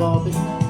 oldu.